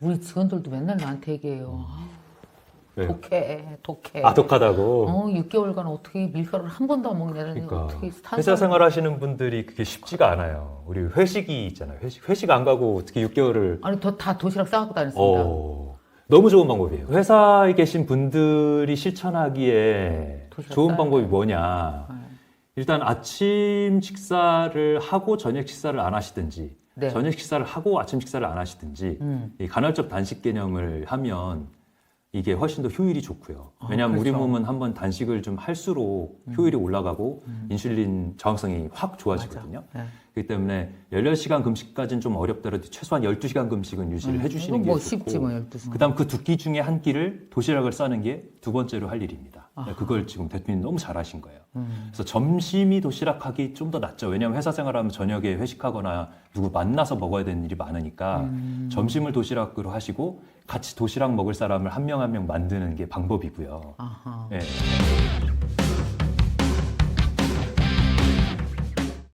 우리 직원들도 맨날 나한테 얘기해요. 네. 독해, 독해. 아 독하다고. 어, 6개월간 어떻게 밀가루를 한 번도 안 먹냐더니 그러니까 어떻게 탄수화물- 회사 생활하시는 분들이 그게 쉽지가 않아요. 우리 회식이 있잖아요. 회식 회식 안 가고 어떻게 6개월을 아니 더 다 도시락 싸갖고 다녔습니다. 어, 너무 좋은 방법이에요. 회사에 계신 분들이 실천하기에 도시락 좋은 방법이. 뭐냐. 네. 일단 아침 식사를 하고 저녁 식사를 안 하시든지 네. 저녁 식사를 하고 아침 식사를 안 하시든지 음. 이 간헐적 단식 개념을 하면 이게 훨씬 더 효율이 좋고요. 왜냐하면 아, 우리 그렇죠. 음. 몸은 한번 단식을 좀 할수록 효율이 올라가고 인슐린 저항성이 확 좋아지거든요. 네. 그렇기 때문에 16시간 금식까지는 좀 어렵더라도 최소한 12시간 금식은 유지를 해주시는 이건 게뭐 좋고 쉽지 뭐 12시간. 그다음 그 두 끼 중에 한 끼를 도시락을 싸는 게 두 번째로 할 일입니다. 아하. 그걸 지금 대표님 너무 잘하신 거예요. 음. 그래서 점심이 도시락하기 좀 더 낫죠. 왜냐하면 회사 생활하면 저녁에 회식하거나 누구 만나서 먹어야 되는 일이 많으니까 음. 점심을 도시락으로 하시고 같이 도시락 먹을 사람을 한 명 한 명 만드는 게 방법이고요. 아하. 예.